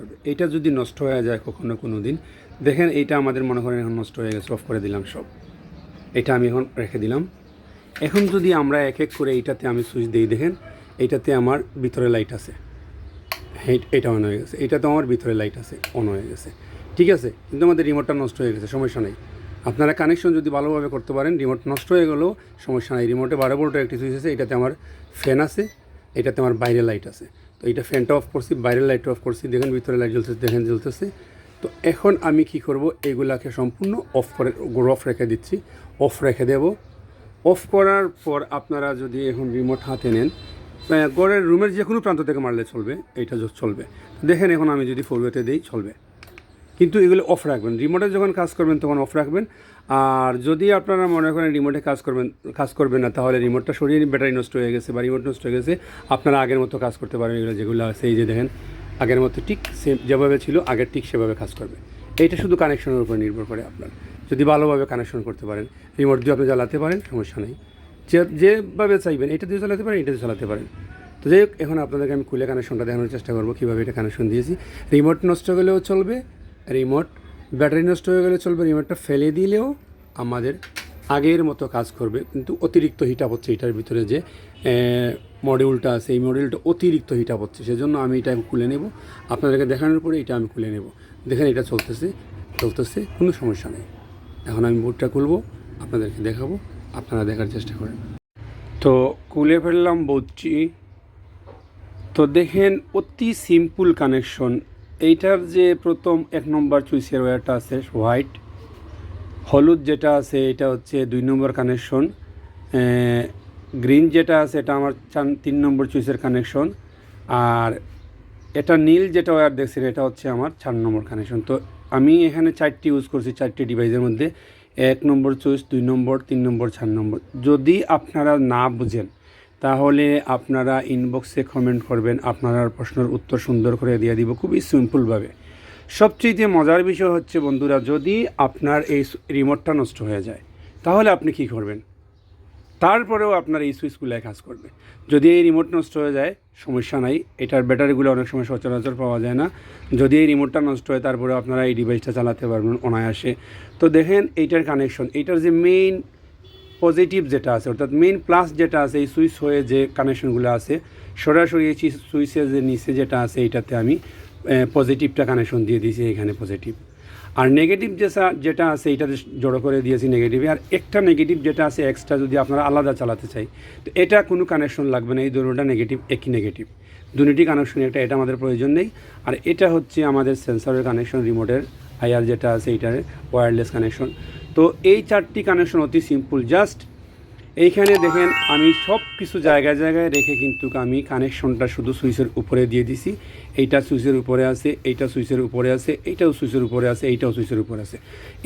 করবে এটা যদি নষ্ট হয়ে যায় কখনো কোনো দিন, দেখেন এইটা আমাদের মনে করেন এখন নষ্ট হয়ে গেছে অফ করে দিলাম সব। এটা আমি এখন রেখে দিলাম। এখন যদি আমরা এক এক করে এইটাতে আমি সুইচ দিই, দেখেন এইটাতে আমার ভিতরে লাইট আছে। এটা অন হয়ে গেছে এটা তো আমার ভিতরে লাইট আছে অন হয়ে গেছে। ঠিক আছে? কিন্তু আমাদের রিমোটটা নষ্ট হয়ে গেছে, সমস্যা নেই। আপনারা কানেকশন যদি ভালোভাবে করতে পারেন রিমোট নষ্ট হয়ে গেলেও সমস্যা নেই। রিমোটে বারো ভোল্টের একটি সুইচ আছে, এটাতে আমার ফ্যান আছে, এটাতে আমার বাইরে লাইট আছে। তো এটা ফ্যানটা অফ করছি, বাইরের লাইটটা অফ করছি, দেখেন ভিতরে লাইট জ্বলতেছে, দেখেন জ্বলতেছে। তো এখন আমি কি করব, এগুলাকে সম্পূর্ণ অফ করে অফ রেখে দিচ্ছি অফ রেখে দেব। অফ করার পর আপনারা যদি এখন রিমোট হাতে নেন গড়ের রুমের যে কোনো প্রান্ত থেকে মারলে চলবে, এইটা চলবে। দেখেন এখন আমি যদি ফোরওয়েতে দিই, চলবে। কিন্তু এগুলো অফ রাখবেন। রিমোটে যখন কাজ করবেন তখন অফ রাখবেন। আর যদি আপনারা মনে করেন রিমোটে কাজ করবেন কাজ করবেন না, তাহলে রিমোটটা সরিয়ে ব্যাটারি নষ্ট হয়ে গেছে বা রিমোট নষ্ট হয়ে গেছে, আপনারা আগের মতো কাজ করতে পারেন এগুলো যেগুলো আছে, এই যে দেখেন, আগের মতো ঠিক সেম যেভাবে ছিল, আগের ঠিক সেভাবে কাজ করবে। এইটা শুধু কানেকশনের উপর নির্ভর করে আপনার। যদি ভালোভাবে কানেকশন করতে পারেন রিমোট দিয়ে আপনি চালাতে পারেন, সমস্যা নেই। যে, যেভাবে চাইবেন, এটা দিয়ে চালাতে পারেন, এটা দিয়ে চালাতে পারেন। তো যাই হোক, এখন আপনাদেরকে আমি খুলে কানেকশনটা দেখানোর চেষ্টা করব, কীভাবে এটা কানেকশন দিয়েছি। রিমোট নষ্ট হলেও চলবে রিমোট ব্যাটারি নষ্ট হয়ে গেলে চলবে রিমোটটা ফেলে দিলেও আমাদের আগের মতো কাজ করবে। কিন্তু অতিরিক্ত হিট আপ হচ্ছে এটার ভিতরে যে মডিউলটা আছে, এই মডিউলটা অতিরিক্ত হিট আপ হচ্ছে। সেজন্য আমি এটা খুলে নেব। আপনাদেরকে দেখানোর পরে এটা আমি খুলে নেব। দেখেন এটা চলতেছে চলতেছে, কোনো সমস্যা নেই। এখন আমি বোর্ডটা খুলবো, আপনাদেরকে দেখাবো, আপনারা দেখার চেষ্টা করেন। তো খুলে ফেললাম বোর্ডটি তো দেখেন অতি সিম্পল কানেকশন এইটার যে প্রথম এক নম্বর চুইসের ওয়্যারটা আছে, হোয়াইট। হলুদ যেটা আছে, এটা হচ্ছে দুই নম্বর কানেকশন। গ্রিন যেটা আছে, এটা আমার চান তিন নম্বর চুইসের কানেকশন। আর এটা নীল যেটা ওয়্যার দেখছেন, এটা হচ্ছে আমার চার নম্বর কানেকশন। তো আমি এখানে চারটি ইউজ করছি, চারটি ডিভাইসের মধ্যে। এক নম্বর চুইস, দুই নম্বর, তিন নম্বর, চার নম্বর। যদি আপনারা না বুঝেন তাহলে আপনারা ইনবক্সে কমেন্ট করবেন, আপনার প্রশ্নের উত্তর সুন্দর করে দিয়ে দিব, খুবই সিম্পলভাবে সবচেয়ে মজার বিষয় হচ্ছে, বন্ধুরা, যদি আপনার এই রিমোটটা নষ্ট হয়ে যায়, তাহলে আপনি কি করবেন? তারপরেও আপনার এই সুইচগুলোয় কাজ করবে। যদি এই রিমোট নষ্ট হয়ে যায়, সমস্যা নাই, এটার ব্যাটারিগুলো অনেক সময় সচরাচর পাওয়া যায় না। যদি এই রিমোটটা নষ্ট হয় তারপরে আপনারা এই ডিভাইসটা চালাতে পারবেন অনায়াসে। তো দেখেন, এইটার কানেকশন এইটার যে মেইন পজিটিভ যেটা আছে, অর্থাৎ মেইন প্লাস যেটা আছে, এই সুইচ হয়ে যে কানেকশনগুলো আছে, সরাসরি এই সুইচের যে নিচে যেটা আছে, এইটাতে আমি পজিটিভটা কানেকশন দিয়ে দিয়েছি এখানে পজিটিভ আর নেগেটিভ যেটা যেটা আছে এটাতে জড়ো করে দিয়েছি নেগেটিভে আর একটা নেগেটিভ যেটা আছে এক্সট্রা যদি আপনারা আলাদা চালাতে চাই, তো এটা কোনো কানেকশন লাগবে না, এই দুটোটা নেগেটিভ একই নেগেটিভ দুটি কানেকশন একটা, এটা আমাদের প্রয়োজন নেই। আর এটা হচ্ছে আমাদের সেন্সরের কানেকশন রিমোটের আইআর যেটা আছে, এইটার ওয়্যারলেস কানেকশন তো এই চারটি কানেকশন অতি সিম্পল জাস্ট এইখানে দেখেন আমি সব কিছু জায়গায় জায়গায় রেখে কিন্তু আমি কানেকশনটা শুধু সুইচের উপরে দিয়ে দিছি। এইটা সুইচের উপরে আছে, এইটা সুইচের উপরে আছে, এইটাও সুইচের উপরে আছে, এইটাও সুইচের উপরে আছে।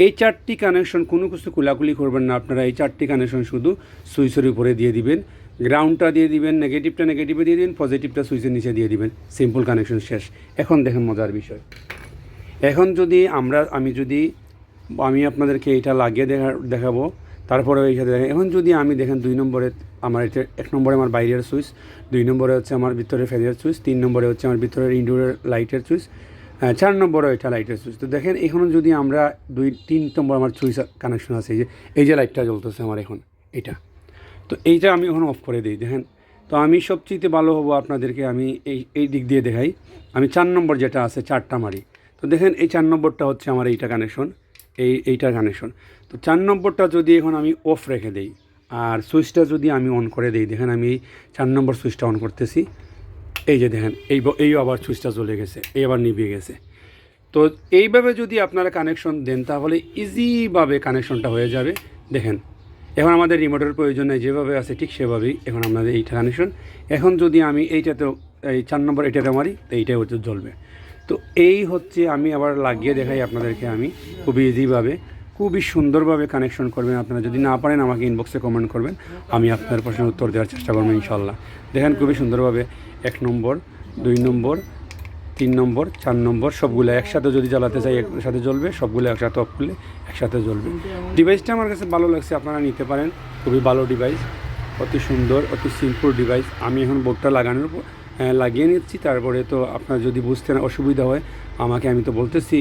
এই চারটি কানেকশন কোনো কিছু কুলাকুলি করবেন না, আপনারা এই চারটি কানেকশন শুধু সুইচের উপরে দিয়ে দিবেন। গ্রাউন্ডটা দিয়ে দিবেন নেগেটিভটা নেগেটিভে দিয়ে দিবেন পজিটিভটা সুইচের নিচে দিয়ে দিবেন। সিম্পল কানেকশন শেষ। এখন দেখেন মজার বিষয়। এখন যদি আমরা, আমি যদি আমি আপনাদেরকে এটা লাগিয়ে দেখা দেখাবো। তারপরে এই সাথে দেখেন এখন যদি আমি দেখেন দুই নম্বরে আমার এটা এক নম্বরে আমার বাইরের সুইচ দুই নম্বরে হচ্ছে আমার ভিতরে ফ্যানের সুইচ তিন নম্বরে হচ্ছে আমার ভিতরের ইনডোরের লাইটের সুইচ আহ, চার নম্বরে এটা লাইটের সুইচ। তো দেখেন এখানে যদি আমরা দুই তিন নম্বর আমার সুইচ কানেকশন আছে এই যে এই যে লাইটটা জ্বলতেছে আমার এখন এটা। তো এইটা আমি এখন অফ করে দিই দেখেন। তো আমি সবচেয়ে ভালো হব আপনাদেরকে আমি এই এই দিক দিয়ে দেখাই। আমি চার নম্বর যেটা আছে চারটা মারি। তো দেখেন এই চার নম্বরটা হচ্ছে আমার এইটা কানেকশন এই, এইটার কানেকশন তো চার নম্বরটা যদি এখন আমি অফ রেখে দেই, আর সুইচটা যদি আমি অন করে দিই, দেখেন আমি চার নম্বর সুইচটা অন করতেছি। এই যে দেখেন, এই এই আবার সুইচটা চলে গেছে, এই আবার নিভিয়ে গেছে। তো এইভাবে যদি আপনারা কানেকশন দেন, তাহলে ইজিভাবে কানেকশনটা হয়ে যাবে। দেখেন, এখন আমাদের রিমোটের প্রয়োজন নেই, যেভাবে আছে ঠিক সেভাবেই এখন আমাদের এইটা কানেকশন এখন যদি আমি এইটাতেও, এই চার নম্বর এটাতে মারি তো এইটাই হচ্ছে জ্বলবে। তো এই হচ্ছে আমি আবার লাগিয়ে দেখাই আপনাদেরকে আমি খুবই ইজিভাবে খুবই সুন্দরভাবে কানেকশন করবেন। আপনারা যদি না পারেন, আমাকে ইনবক্সে কমেন্ট করবেন। আমি আপনার প্রশ্নের উত্তর দেওয়ার চেষ্টা করব ইনশাল্লাহ দেখেন খুবই সুন্দরভাবে এক নম্বর, দুই নম্বর, তিন নম্বর, চার নম্বর, সবগুলো একসাথে যদি চালাতে চাই, একসাথে জ্বলবে, সবগুলো একসাথে অফ করলে একসাথে জ্বলবে। ডিভাইসটা আমার কাছে ভালো লাগছে, আপনারা নিতে পারেন। খুবই ভালো ডিভাইস অতি সুন্দর, অতি সিম্পল ডিভাইস আমি এখন বোর্ডটা লাগানোর লাগিয়ে নিচ্ছি। তারপরে তো আপনার যদি বুঝতে অসুবিধা হয়, আমাকে আমি তো বলতেছি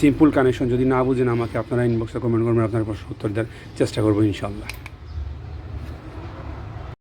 সিম্পল কানেকশন যদি না বুঝেন আমাকে আপনারা ইনবক্সে কমেন্ট করবেন, আপনার প্রশ্ন উত্তর দেওয়ার চেষ্টা করব ইনশাল্লাহ